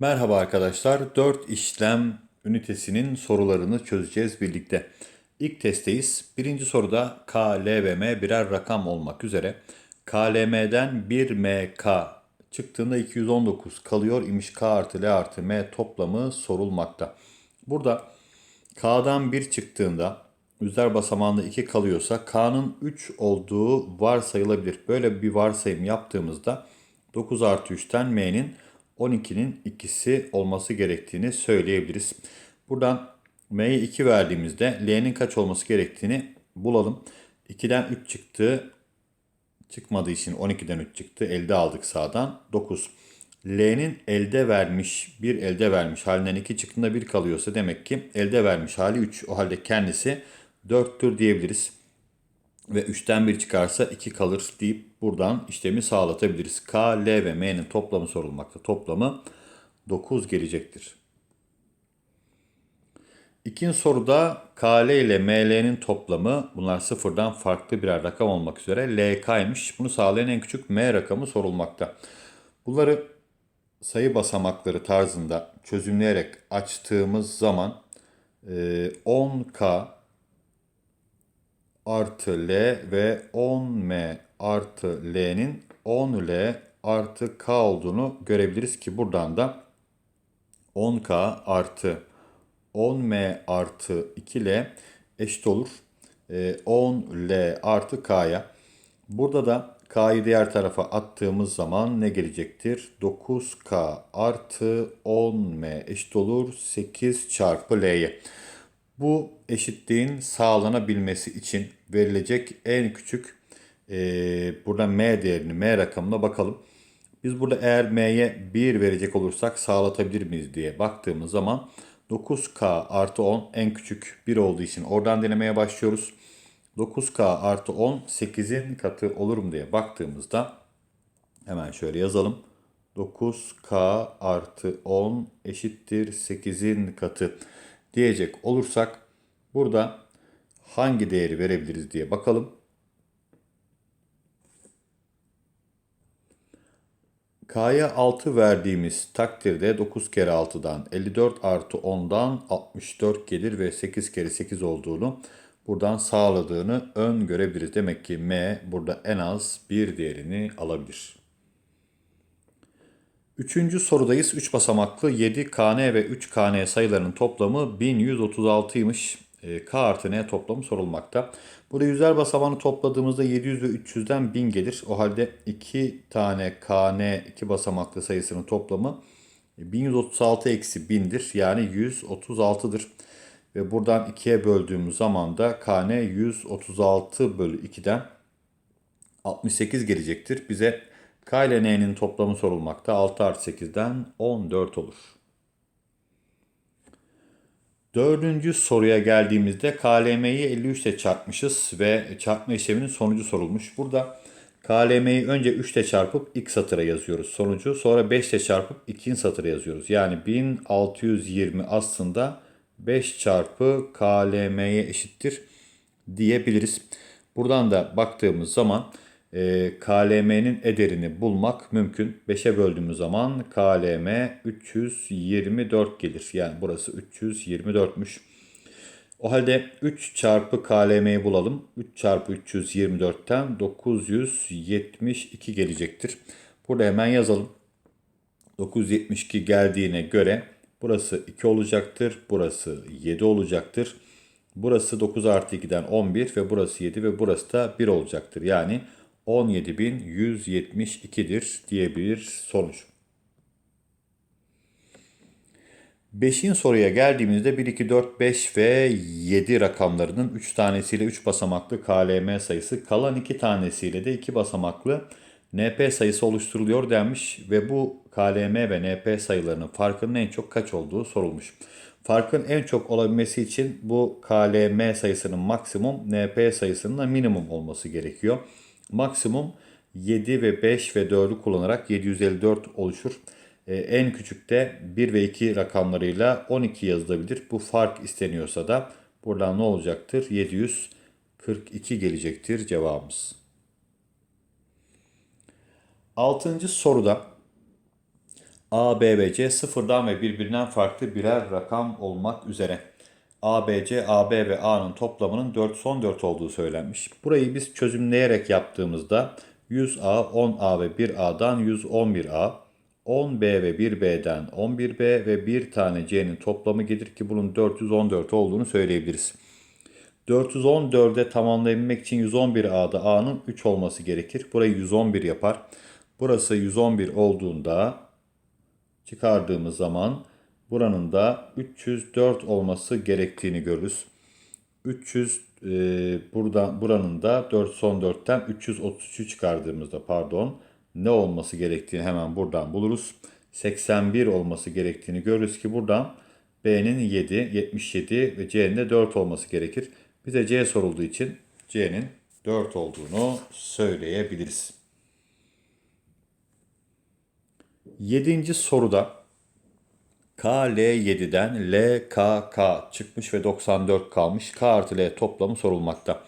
Merhaba arkadaşlar. 4 işlem ünitesinin sorularını çözeceğiz birlikte. İlk testteyiz. Birinci soruda K, L ve M birer rakam olmak üzere KLM'den 1MK çıktığında 219 kalıyor imiş K artı L artı M toplamı sorulmakta. Burada K'dan 1 çıktığında yüzler basamağında 2 kalıyorsa K'nın 3 olduğu varsayılabilir. Böyle bir varsayım yaptığımızda 9 artı 3'ten M'nin 12'nin ikisi olması gerektiğini söyleyebiliriz. Buradan M'ye 2 verdiğimizde L'nin kaç olması gerektiğini bulalım. 2'den 3 çıktı. Çıkmadığı için 12'den 3 çıktı. Elde aldık sağdan. 9. L'nin elde vermiş, bir elde vermiş halinden 2 çıktığında 1 kalıyorsa demek ki elde vermiş hali 3. O halde kendisi 4'tür diyebiliriz. Ve 3'ten 1 çıkarsa 2 kalır deyip buradan işlemi sağlatabiliriz. K, L ve M'nin toplamı sorulmakta. Toplamı 9 gelecektir. İkinci soruda KL ile ML'nin toplamı bunlar sıfırdan farklı birer rakam olmak üzere LK'ymış. Bunu sağlayan en küçük M rakamı sorulmakta. Bunları sayı basamakları tarzında çözümleyerek açtığımız zaman 10K artı L ve 10M artı L'nin 10L artı K olduğunu görebiliriz ki buradan da 10K artı 10M artı 2L eşit olur. 10L artı K'ya. Burada da K'yı diğer tarafa attığımız zaman ne gelecektir? 9K artı 10M eşit olur 8 çarpı L'ye. Bu eşitliğin sağlanabilmesi için verilecek en küçük e, burada M değerini, M rakamına bakalım. Biz burada eğer M'ye 1 verecek olursak sağlatabilir miyiz diye baktığımız zaman 9K artı 10 en küçük 1 olduğu için oradan denemeye başlıyoruz. 9K artı 10 8'in katı olur mu diye baktığımızda hemen şöyle yazalım. 9K artı 10 eşittir 8'in katı diyecek olursak burada hangi değeri verebiliriz diye bakalım. K'ya 6 verdiğimiz takdirde 9 kere 6'dan 54 artı 10'dan 64 gelir ve 8 kere 8 olduğunu buradan sağladığını ön görebiliriz. Demek ki M burada en az bir değerini alabilir. Üçüncü sorudayız. 3 basamaklı 7 KN ve 3 KN sayılarının toplamı 1136'ymış. E, K artı N toplamı sorulmakta. Burada yüzler basamağını topladığımızda 700 ve 300'den 1000 gelir. O halde 2 tane KN 2 basamaklı sayısının toplamı 1136 eksi 1000'dir. Yani 136'dır. Ve buradan 2'ye böldüğümüz zaman da KN 136 bölü 2'den 68 gelecektir. Bize K ile N'nin toplamı sorulmakta. 6 artı 8'den 14 olur. Dördüncü soruya geldiğimizde KLM'yi 53 ile çarpmışız ve çarpma işleminin sonucu sorulmuş. Burada KLM'yi önce 3 ile çarpıp ilk satıra yazıyoruz sonucu. Sonra 5 ile çarpıp ikinci satıra yazıyoruz. Yani 1620 aslında 5 çarpı KLM'ye eşittir diyebiliriz. Buradan da baktığımız zaman e, KLM'nin ederini bulmak mümkün. 5'e böldüğümüz zaman KLM 324 gelir. Yani burası 324'müş. O halde 3 çarpı KLM'yi bulalım. 3 çarpı 324'ten 972 gelecektir. Burada hemen yazalım. 972 geldiğine göre burası 2 olacaktır. Burası 7 olacaktır. Burası 9 artı 2'den 11 ve burası 7 ve burası da 1 olacaktır. Yani 17.172'dir diyebilir sonuç. Beşin soruya geldiğimizde 1, 2, 4, 5 ve 7 rakamlarının 3 tanesiyle 3 basamaklı KLM sayısı kalan 2 tanesiyle de 2 basamaklı NP sayısı oluşturuluyor denmiş ve bu KLM ve NP sayılarının farkının en çok kaç olduğu sorulmuş. Farkın en çok olabilmesi için bu KLM sayısının maksimum, NP sayısının da minimum olması gerekiyor. Maksimum 7 ve 5 ve 4'ü kullanarak 754 oluşur. Ee, en küçük de 1 ve 2 rakamlarıyla 12 yazılabilir. Bu fark isteniyorsa da buradan ne olacaktır? 742 gelecektir cevabımız. Altıncı soruda A, B ve C sıfırdan ve birbirinden farklı birer rakam olmak üzere. A, B, C, A, B ve A'nın toplamının 414 olduğu söylenmiş. Burayı biz çözümleyerek yaptığımızda 100A, 10A ve 1A'dan 111A, 10B ve 1B'den 11B ve bir tane C'nin toplamı gelir ki bunun 414 olduğunu söyleyebiliriz. 414'e tamamlayabilmek için 111A'da A'nın 3 olması gerekir. Burayı 111 yapar. Burası 111 olduğunda çıkardığımız zaman buranın da 304 olması gerektiğini görürüz. 300 e, buradan buranın da 414'ten 333'ü çıkardığımızda pardon ne olması gerektiğini hemen buradan buluruz. 81 olması gerektiğini görürüz ki buradan B'nin 7, 77 ve C'nin de 4 olması gerekir. Bize C sorulduğu için C'nin 4 olduğunu söyleyebiliriz. Yedinci soruda KL7'den LKK çıkmış ve 94 kalmış. K artı L toplamı sorulmakta.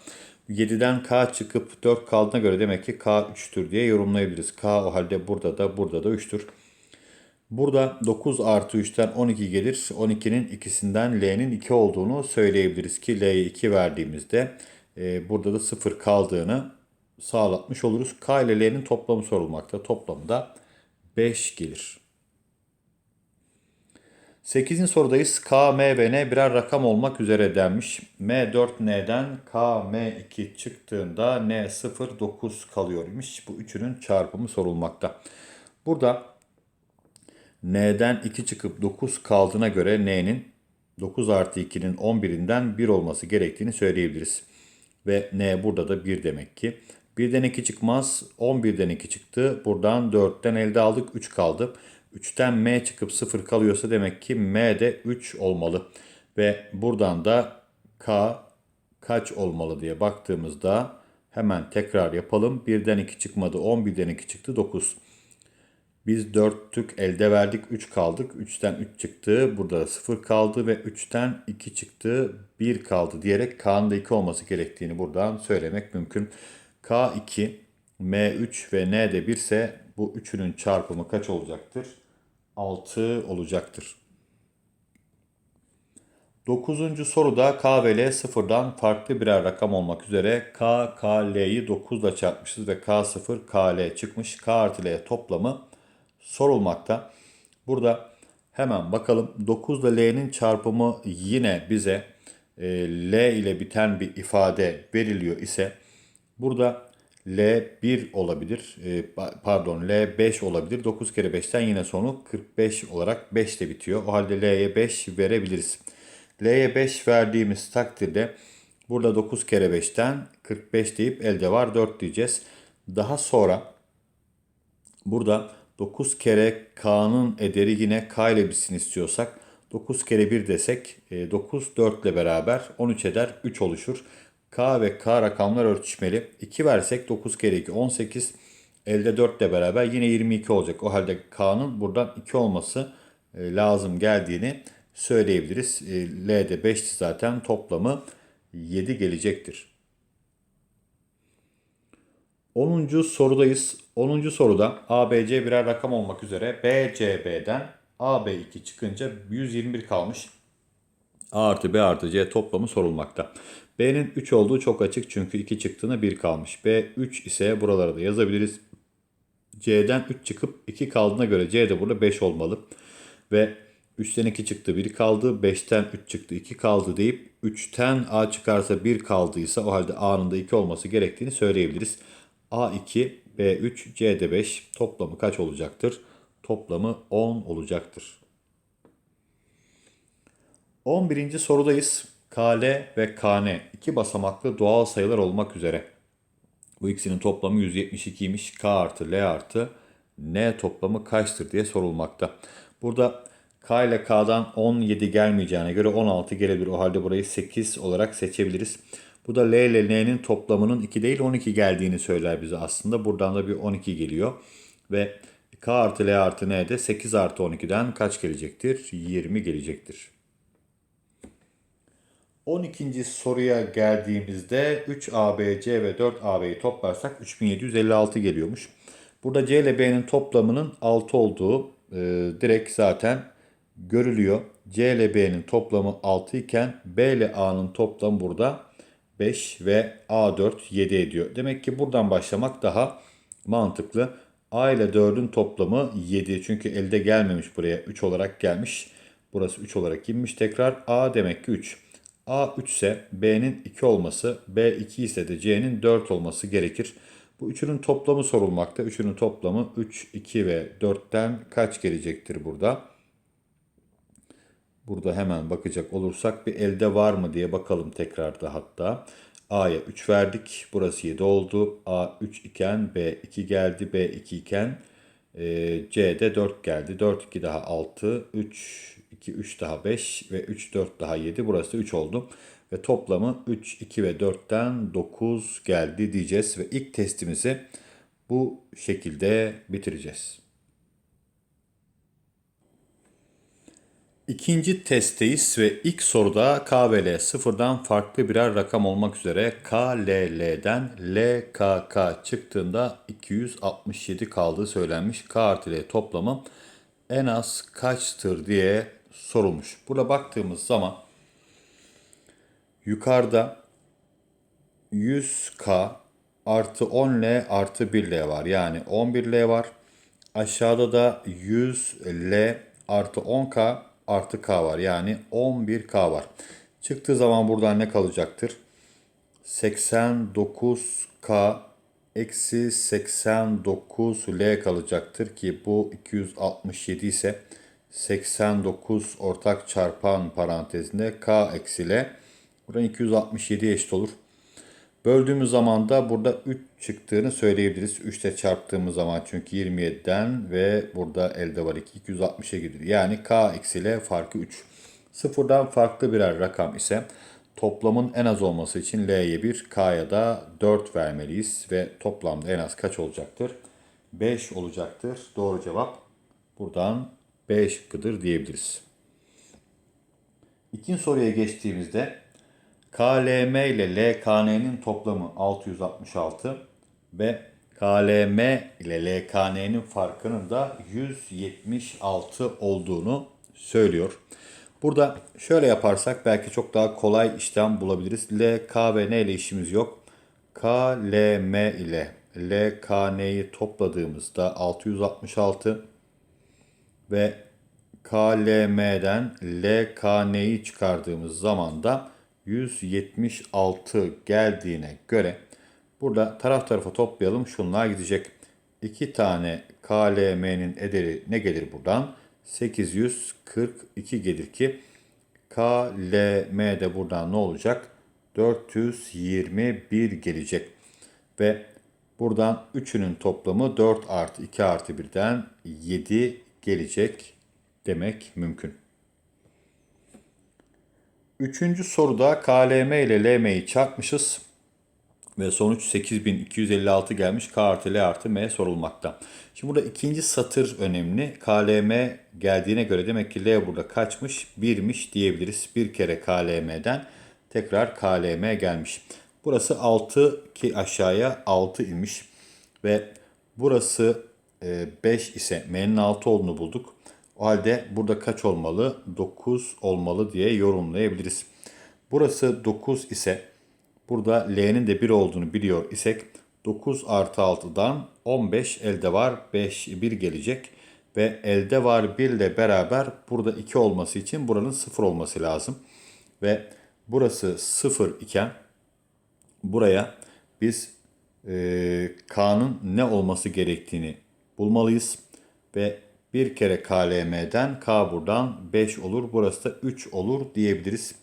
7'den K çıkıp 4 kaldığına göre demek ki K 3'tür diye yorumlayabiliriz. K o halde burada da burada da 3'tür. Burada 9 artı 3'ten 12 gelir. 12'nin ikisinden L'nin 2 olduğunu söyleyebiliriz ki L'ye 2 verdiğimizde e, burada da 0 kaldığını sağlatmış oluruz. K ile L'nin toplamı sorulmakta. Toplamı da 5 gelir. 8. sorudayız. K, M ve N birer rakam olmak üzere denmiş. M4N'den K, M2 çıktığında N 0, 9 kalıyor imiş. Bu üçünün çarpımı sorulmakta. Burada N'den 2 çıkıp 9 kaldığına göre N'nin 9 artı 2'nin 11'inden 1 olması gerektiğini söyleyebiliriz. Ve N burada da 1 demek ki. 1'den 2 çıkmaz. 11'den 2 çıktı. Buradan 4'ten elde aldık. 3 kaldı. 3'ten M çıkıp 0 kalıyorsa demek ki M de 3 olmalı. Ve buradan da K kaç olmalı diye baktığımızda hemen tekrar yapalım. 1'den 2 çıkmadı. 11'den 2 çıktı. 9. Biz 4 tük elde verdik. 3 kaldık. 3'ten 3 çıktı. Burada da 0 kaldı ve 3'ten 2 çıktı. 1 kaldı diyerek K'nın da 2 olması gerektiğini buradan söylemek mümkün. K2, M3 ve N de 1 ise bu üçünün çarpımı kaç olacaktır? 6 olacaktır. 9. soruda K ve L sıfırdan farklı birer rakam olmak üzere K, K, L'yi 9 ile çarpmışız ve K 0, K, L çıkmış. K artı L toplamı sorulmakta. Burada hemen bakalım 9 ile L'nin çarpımı yine bize e, L ile biten bir ifade veriliyor ise burada L 1 olabilir. E, pardon L 5 olabilir. 9 kere 5'ten yine sonu 45 olarak 5 ile bitiyor. O halde L'ye 5 verebiliriz. L'ye 5 verdiğimiz takdirde burada 9 kere 5'ten 45 deyip elde var 4 diyeceğiz. Daha sonra burada 9 kere K'nın ederi yine K ile bitsin istiyorsak 9 kere 1 desek 9 4 ile beraber 13 eder 3 oluşur. K ve K rakamlar örtüşmeli. 2 versek 9 kere 2 18 elde 4 ile beraber yine 22 olacak. O halde K'nın buradan 2 olması lazım geldiğini söyleyebiliriz. L'de 5'ti zaten toplamı 7 gelecektir. 10. sorudayız. 10. soruda ABC birer rakam olmak üzere BCB'den AB2 çıkınca 121 kalmış. A artı B artı C toplamı sorulmakta. B'nin 3 olduğu çok açık çünkü 2 çıktığına 1 kalmış. B 3 ise buralara da yazabiliriz. C'den 3 çıkıp 2 kaldığına göre C de burada 5 olmalı. Ve 3'ten 2 çıktı 1 kaldı. 5'ten 3 çıktı 2 kaldı deyip 3'ten A çıkarsa 1 kaldıysa o halde A'nın da 2 olması gerektiğini söyleyebiliriz. A2, B3, C'de 5 toplamı kaç olacaktır? Toplamı 10 olacaktır. 11. sorudayız. KL ve KN iki basamaklı doğal sayılar olmak üzere. Bu ikisinin toplamı 172'ymiş. K artı L artı N toplamı kaçtır diye sorulmakta. Burada K ile K'dan 17 gelmeyeceğine göre 16 gelebilir. O halde burayı 8 olarak seçebiliriz. Bu da L ile N'nin toplamının 2 değil 12 geldiğini söyler bize aslında. Buradan da bir 12 geliyor. Ve K artı L artı N de 8 artı 12'den kaç gelecektir? 20 gelecektir. 12. soruya geldiğimizde 3 ABC ve 4 AB'yi toplarsak 3756 geliyormuş. Burada C ile B'nin toplamının 6 olduğu e, direkt zaten görülüyor. C ile B'nin toplamı 6 iken B ile A'nın toplamı burada 5 ve A4 7 ediyor. Demek ki buradan başlamak daha mantıklı. A ile 4'ün toplamı 7 çünkü elde gelmemiş buraya 3 olarak gelmiş. Burası 3 olarak inmiş tekrar. A demek ki 3. A 3 ise B'nin 2 olması, B 2 ise de C'nin 4 olması gerekir. Bu üçünün toplamı sorulmakta. Üçünün toplamı 3, 2 ve 4'ten kaç gelecektir burada? Burada hemen bakacak olursak bir elde var mı diye bakalım tekrarda hatta. A'ya 3 verdik. Burası 7 oldu. A 3 iken B 2 geldi. B 2 iken C'de 4 geldi. 4 2 daha 6. 3 2 3 daha 5 ve 3 4 daha 7. Burası da 3 oldu. Ve toplamı 3 2 ve 4'ten 9 geldi diyeceğiz. Ve ilk testimizi bu şekilde bitireceğiz. İkinci testteyiz ve ilk soruda K ve L sıfırdan farklı birer rakam olmak üzere K, L, L'den L, K, K çıktığında 267 kaldığı söylenmiş. K artı L toplamı en az kaçtır diye sorulmuş. Burada baktığımız zaman yukarıda 100K artı 10L artı 1L var. Yani 11L var. Aşağıda da 100L artı 10K artı K var. Yani 11K var. Çıktığı zaman buradan ne kalacaktır? 89K eksi 89L kalacaktır ki bu 267 ise 89 ortak çarpan parantezinde K eksi L. Buradan 267 eşit olur. Böldüğümüz zaman da burada 3 çıktığını söyleyebiliriz. 3 ile çarptığımız zaman çünkü 27'den ve burada elde var 2 260'a gidiyor. Yani k eksi l farkı 3. Sıfırdan farklı birer rakam ise toplamın en az olması için l'ye 1, k'ya da 4 vermeliyiz. Ve toplamda en az kaç olacaktır? 5 olacaktır. Doğru cevap buradan B şıkkıdır diyebiliriz. İkinci soruya geçtiğimizde KLM ile LKN'nin toplamı 666 ve KLM ile LKN'nin farkının da 176 olduğunu söylüyor. Burada şöyle yaparsak belki çok daha kolay işlem bulabiliriz. L, ve N ile işimiz yok. K, L, M ile L, K, N'yi topladığımızda 666 ve KLM'den LKN'yi çıkardığımız zaman da 176 geldiğine göre burada taraf tarafa toplayalım şunlar gidecek. 2 tane KLM'nin ederi ne gelir buradan? 842 gelir ki KLM de buradan ne olacak? 421 gelecek. Ve buradan üçünün toplamı 4 artı 2 artı 1'den 7 gelecek demek mümkün. Üçüncü soruda KLM ile LM'yi çarpmışız. Ve sonuç 8256 gelmiş. K artı L artı M sorulmakta. Şimdi burada ikinci satır önemli. KLM geldiğine göre demek ki L burada kaçmış? 1'miş diyebiliriz. Bir kere KLM'den tekrar KLM gelmiş. Burası 6 ki aşağıya 6 inmiş. Ve burası 5 e, ise M'nin 6 olduğunu bulduk. O halde burada kaç olmalı? 9 olmalı diye yorumlayabiliriz. Burası 9 ise burada L'nin de 1 olduğunu biliyor isek 9 artı 6'dan 15 elde var 5 1 gelecek. Ve elde var 1 ile beraber burada 2 olması için buranın 0 olması lazım. Ve burası 0 iken buraya biz e, K'nın ne olması gerektiğini bulmalıyız. Ve bir kere KLM'den K buradan 5 olur. Burası da 3 olur diyebiliriz.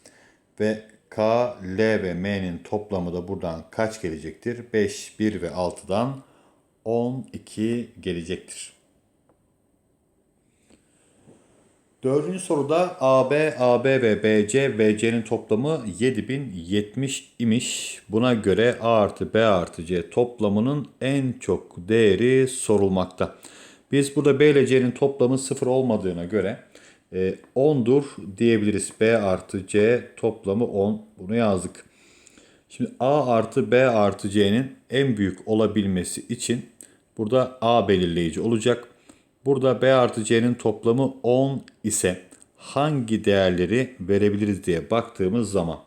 Ve K, L ve M'nin toplamı da buradan kaç gelecektir? 5, 1 ve 6'dan 12 gelecektir. Dördüncü soruda AB, AB ve BC, BC'nin toplamı 7070 imiş. Buna göre A artı B artı C toplamının en çok değeri sorulmakta. Biz burada B ile C'nin toplamı 0 olmadığına göre e, 10'dur diyebiliriz. B artı C toplamı 10. Bunu yazdık. Şimdi A artı B artı C'nin en büyük olabilmesi için burada A belirleyici olacak. Burada B artı C'nin toplamı 10 ise hangi değerleri verebiliriz diye baktığımız zaman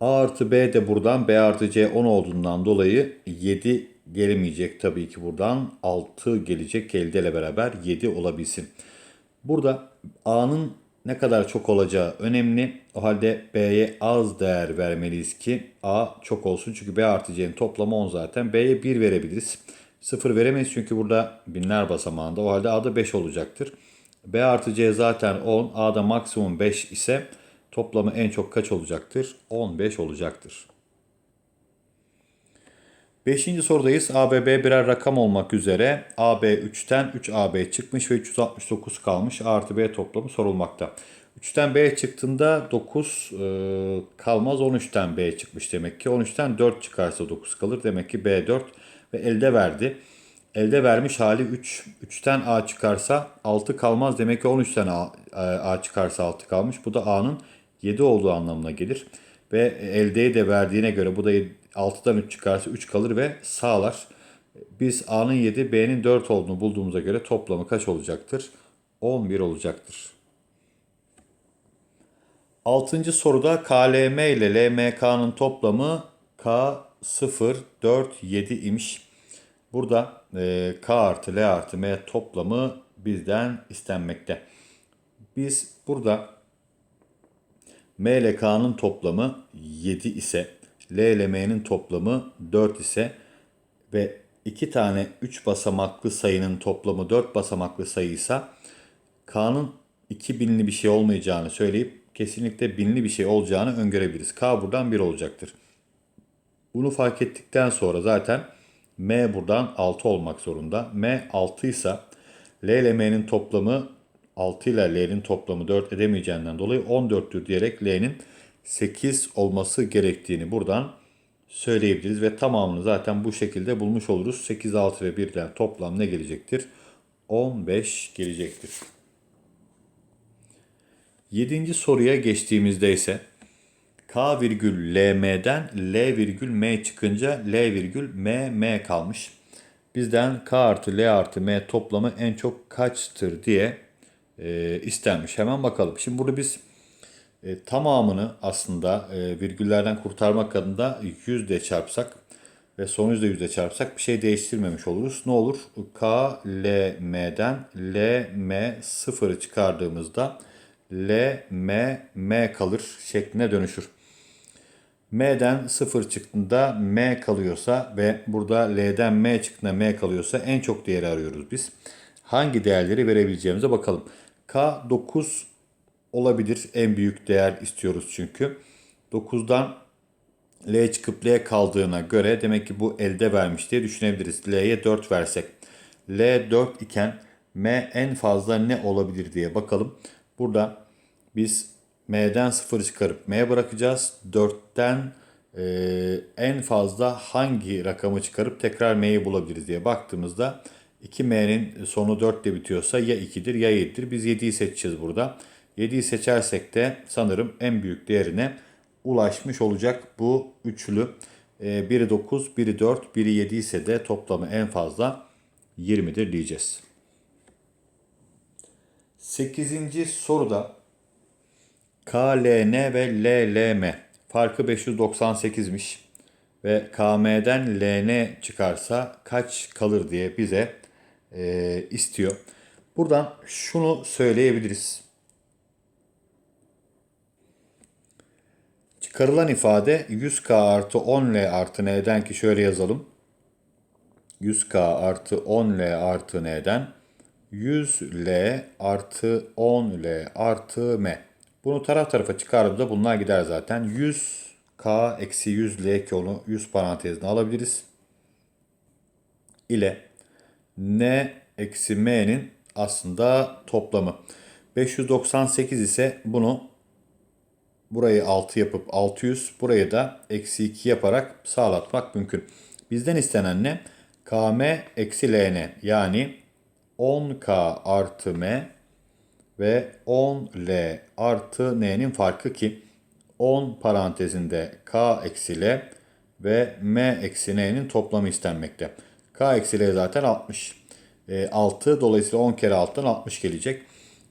A artı B de buradan B artı C 10 olduğundan dolayı 7 gelemeyecek tabii ki buradan 6 gelecek elde ile beraber 7 olabilsin. Burada A'nın ne kadar çok olacağı önemli. O halde B'ye az değer vermeliyiz ki A çok olsun. Çünkü B artı C'nin toplamı 10 zaten. B'ye 1 verebiliriz. 0 veremeyiz çünkü burada binler basamağında. O halde A'da 5 olacaktır. B artı C zaten 10. A'da maksimum 5 ise toplamı en çok kaç olacaktır? 15 olacaktır. Beşinci sorudayız. A ve B birer rakam olmak üzere AB 3'ten 3AB çıkmış ve 369 kalmış. A artı B toplamı sorulmakta. 3'ten B çıktığında 9 e, kalmaz 13'ten B çıkmış demek ki. 13'ten 4 çıkarsa 9 kalır. Demek ki B 4 ve elde verdi. Elde vermiş hali 3. 3'ten A çıkarsa 6 kalmaz. Demek ki 13'ten A, A çıkarsa 6 kalmış. Bu da A'nın 7 olduğu anlamına gelir. Ve eldeyi de verdiğine göre bu da 6'dan 3 çıkarsa 3 kalır ve sağlar. Biz A'nın 7, B'nin 4 olduğunu bulduğumuza göre toplamı kaç olacaktır? 11 olacaktır. Altıncı soruda KLM ile LMK'nın toplamı K 0, 4, 7 imiş. Burada e, K artı L artı M toplamı bizden istenmekte. Biz burada M ile K'nın toplamı 7 ise L ile M'nin toplamı 4 ise ve iki tane 3 basamaklı sayının toplamı 4 basamaklı sayıysa K'nın 2000'li bir şey olmayacağını söyleyip kesinlikle binli bir şey olacağını öngörebiliriz. K buradan 1 olacaktır. Bunu fark ettikten sonra zaten M buradan 6 olmak zorunda. M 6 ise L ile M'nin toplamı 6 ile L'nin toplamı 4 edemeyeceğinden dolayı 14'tür diyerek L'nin 8 olması gerektiğini buradan söyleyebiliriz. Ve tamamını zaten bu şekilde bulmuş oluruz. 8, 6 ve 1'den toplam ne gelecektir? 15 gelecektir. Yedinci soruya geçtiğimizde ise K virgül LM'den L virgül M çıkınca L virgül M M kalmış. Bizden K artı L artı M toplamı en çok kaçtır diye e, istenmiş. Hemen bakalım. Şimdi burada biz e, tamamını aslında e, virgüllerden kurtarmak adına yüzde çarpsak ve sonucu da yüzde çarpsak bir şey değiştirmemiş oluruz. Ne olur? K, L, M'den L, M sıfırı çıkardığımızda L, M, M kalır şekline dönüşür. M'den 0 çıktığında M kalıyorsa ve burada L'den M çıktığında M kalıyorsa en çok değeri arıyoruz biz. Hangi değerleri verebileceğimize bakalım. K 9 olabilir. En büyük değer istiyoruz çünkü. 9'dan L çıkıp L kaldığına göre demek ki bu elde vermiş diye düşünebiliriz. L'ye 4 versek. L 4 iken M en fazla ne olabilir diye bakalım. Burada biz M'den 0 çıkarıp M bırakacağız. 4'ten e, en fazla hangi rakamı çıkarıp tekrar M'yi bulabiliriz diye baktığımızda 2M'nin sonu 4 ile bitiyorsa ya 2'dir ya 7'dir. Biz 7'yi seçeceğiz burada. 7'yi seçersek de sanırım en büyük değerine ulaşmış olacak bu üçlü. E, biri 9, biri 4, biri 7 ise de toplamı en fazla 20'dir diyeceğiz. 8. soruda KLN ve LLM farkı 598'miş ve KM'den LN çıkarsa kaç kalır diye bize e, istiyor. Buradan şunu söyleyebiliriz. Çıkarılan ifade 100K artı 10L artı N'den ki şöyle yazalım. 100K artı 10L artı N'den 100L artı 10L artı M. Bunu taraf tarafa çıkardığımızda bunlar gider zaten. 100K eksi 100L ki onu 100 parantezine alabiliriz. İle N eksi M'nin aslında toplamı. 598 ise bunu burayı 6 yapıp 600 burayı da eksi 2 yaparak sağlatmak mümkün. Bizden istenen ne? KM eksi LN yani 10K artı M ve 10L artı N'nin farkı ki 10 parantezinde K eksi L ve M eksi N'nin toplamı istenmekte. K eksi L zaten 60. e, 6. Dolayısıyla 10 kere 6'dan 60 gelecek.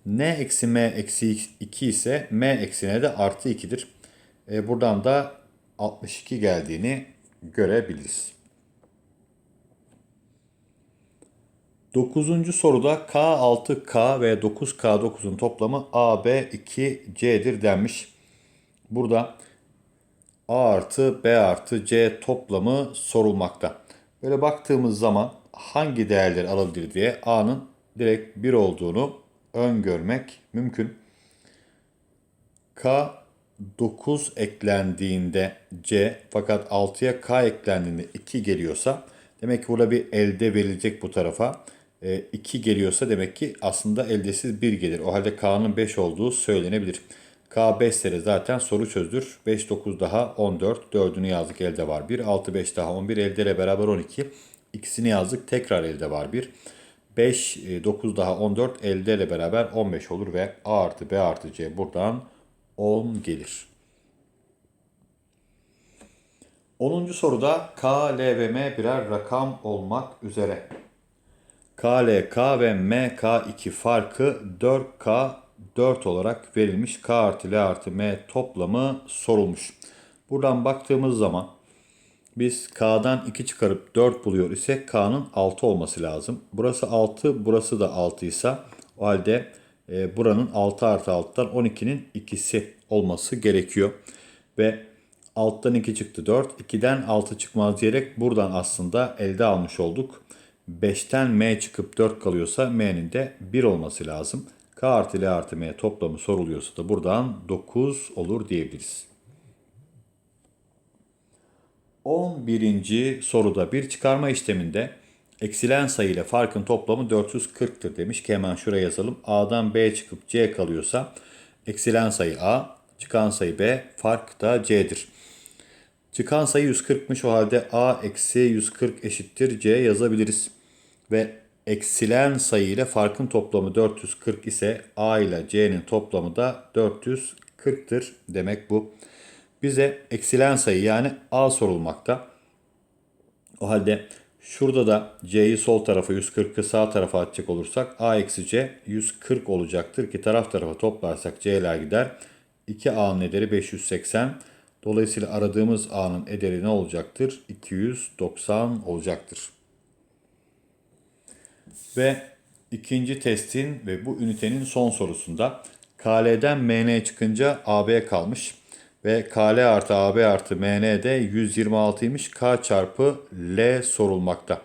n eksi m eksi 2 ise m eksine de artı 2'dir. E, buradan da 62 geldiğini görebiliriz. Dokuzuncu soruda K6K ve 9K9'un toplamı AB2C'dir denmiş. Burada A artı B artı C toplamı sorulmakta. Böyle baktığımız zaman hangi değerleri alabilir diye A'nın direkt 1 olduğunu öngörmek mümkün. K 9 eklendiğinde C fakat 6'ya K eklendiğinde 2 geliyorsa demek ki burada bir elde verilecek bu tarafa. 2 geliyorsa demek ki aslında eldesiz 1 gelir. O halde K'nın 5 olduğu söylenebilir. K 5 ise zaten soru çözdür. 5 9 daha 14. 4'ünü yazdık elde var 1. 6 5 daha 11 elde ile beraber 12. İkisini yazdık tekrar elde var 1. 5 9 daha 14 elde ile beraber 15 olur ve A artı B artı C buradan 10 gelir. 10. soruda K, L ve M birer rakam olmak üzere. K, L, K ve M, K2 farkı 4K 4 olarak verilmiş. K artı L artı M toplamı sorulmuş. Buradan baktığımız zaman biz K'dan 2 çıkarıp 4 buluyor ise K'nın 6 olması lazım. Burası 6, burası da 6 ise o halde e, buranın 6 artı 6'dan 12'nin ikisi olması gerekiyor. Ve alttan 2 çıktı 4, 2'den 6 çıkmaz diyerek buradan aslında elde almış olduk. 5'ten M çıkıp 4 kalıyorsa M'nin de 1 olması lazım. K artı L artı M toplamı soruluyorsa da buradan 9 olur diyebiliriz. 11. soruda bir çıkarma işleminde eksilen sayı ile farkın toplamı 440'tır demiş ki hemen şuraya yazalım. A'dan B çıkıp C kalıyorsa eksilen sayı A, çıkan sayı B, fark da C'dir. Çıkan sayı 140'mış o halde A eksi 140 eşittir C yazabiliriz. Ve eksilen sayı ile farkın toplamı 440 ise A ile C'nin toplamı da 440'tır demek bu. Bize eksilen sayı yani A sorulmakta. O halde şurada da C'yi sol tarafa 140'ı sağ tarafa atacak olursak A eksi C 140 olacaktır ki taraf tarafa toplarsak C'ler gider. 2A'nın ederi 580. Dolayısıyla aradığımız A'nın ederi ne olacaktır? 290 olacaktır. Ve ikinci testin ve bu ünitenin son sorusunda KL'den MN çıkınca AB kalmış. Ve KL artı AB artı MN de 126'ymış. K çarpı L sorulmakta.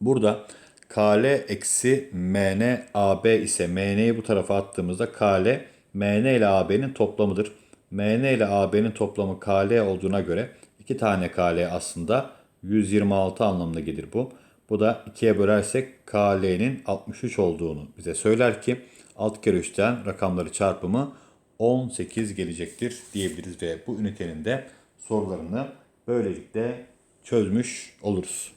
Burada KL eksi MN AB ise MN'yi bu tarafa attığımızda KL MN ile AB'nin toplamıdır. MN ile AB'nin toplamı KL olduğuna göre iki tane KL aslında 126 anlamına gelir bu. Bu da 2'ye bölersek KL'nin 63 olduğunu bize söyler ki 6 kere 3'ten rakamları çarpımı 18 gelecektir diyebiliriz ve bu ünitenin de sorularını böylelikle çözmüş oluruz.